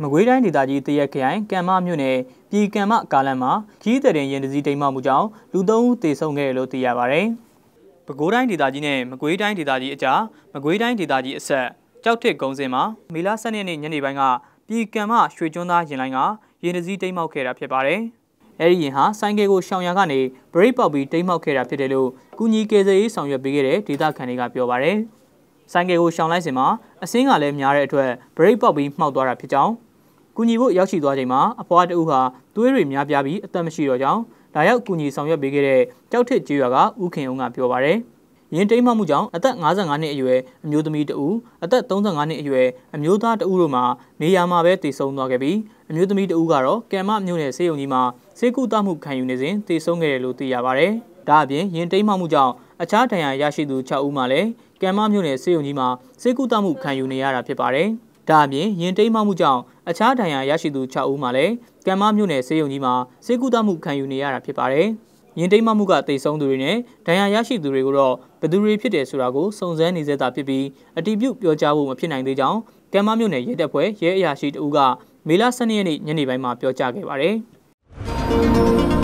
မကွေးတိုင်းဒေသကြီးတရက်ခရိုင်ကံမမြို့နယ်ပြည်ကံမကားလမ်းမှာခီးတဲ့ရင်ရင်တစည်းတိမ်မှမှုကြောင့်လူသုံးဦးသေဆုံးခဲ့တယ်လို့သိရပါဗျ။ပဲခူးတိုင်းဒေသကြီးနဲ့မကွေးတိုင်းဒေသကြီးအကြားမကွေးတိုင်းဒေသကြီးအဆက်ကြောက်ထစ်ကုန်းစင်မှာမေလ12ရက်နေ့ညနေပိုင်းကပြည်ကံမရွှေကျွန်းသားရင်လိုင်းကရင်တစည်းတိမ်မှောက်ခဲ့တာဖြစ်ပါတယ်။အဲဒီရင်ဟာဆိုင်ကယ်ကိုရှောင်ရကနေဘရိတ်ပေါက်ပြီးတိမ်မှောက်ခဲ့တာဖြစ်တယ်လို့ကုညီကေဇေးဆောင်ရွက်ပေးခဲ့တဲ့ဒေသခံတွေကပြောပါတယ်။ ဆိုင်ကယ်ကိုရှောင်လိုက်စင်မှာအစင်းကလည်းများတဲ့အတွက်ဘရိတ်ပေါက်ပြီးမှောက်သွားတာဖြစ်ကြောင်းကူညီဖို့ရောက်ရှိသွားချိန်မှာအဖွားတအုပ်ဟာသွေးတွေများပြားပြီးအသက်မရှိတော့ကြောင်းဒါရောက်ကူညီဆောင်ရွက်ပေးခဲ့တဲ့ကြောက်ထစ်ကျေးရွာကဦးခင်အောင်ကပြောပါရယ်ရင်တိမ်မှမှုကြောင့်အသက်55နှစ်အရွယ်အမျိုးသမီးတဦးအသက်35နှစ်အရွယ်အမျိုးသားတဦးတို့မှာနေရာမှာပဲတည်ဆုံသွားခဲ့ပြီးအမျိုးသမီးတဦးကတော့ကံမမြို့နယ်စေယုံကြီးမှာစေကူတမှုခံယူနေစဉ်တည်ဆုံခဲ့တယ်လို့သိရပါဗျ။ဒါအပြင်ရင်တိမ်မှမှုကြောင့် အခြားဒဏ်ရာရရှိသူ6ဦးမှလည်းကံမမြို့နယ်စေယုံကြီးမှာစေကူတမှုခံယူနေရတာဖြစ်ပါတယ်။ဒါအပြင်ရင်တိမ်မှမှုကြောင့်အခြားဒဏ်ရာရရှိသူ6ဦးမှလည်းကံမမြို့နယ်စေယုံကြီးမှာစေကူတမှုခံယူနေရတာဖြစ်ပါတယ်။ရင်တိမ်မှမှုကတိတ်ဆုံးသူတွေနဲ့ဒဏ်ရာရရှိသူတွေကိုတော့ဘယ်သူတွေဖြစ်တယ်ဆိုတာကိုစုံစမ်းနေစေတာဖြစ်ပြီးအတိပြုပြောကြားဖို့မဖြစ်နိုင်သေးကြောင်းကံမမြို့နယ်ရဲတပ်ဖွဲ့ရဲအရာရှိတဦးကမေလ12ရက်နေ့ညနေပိုင်းမှာပြောကြားခဲ့ပါတယ်။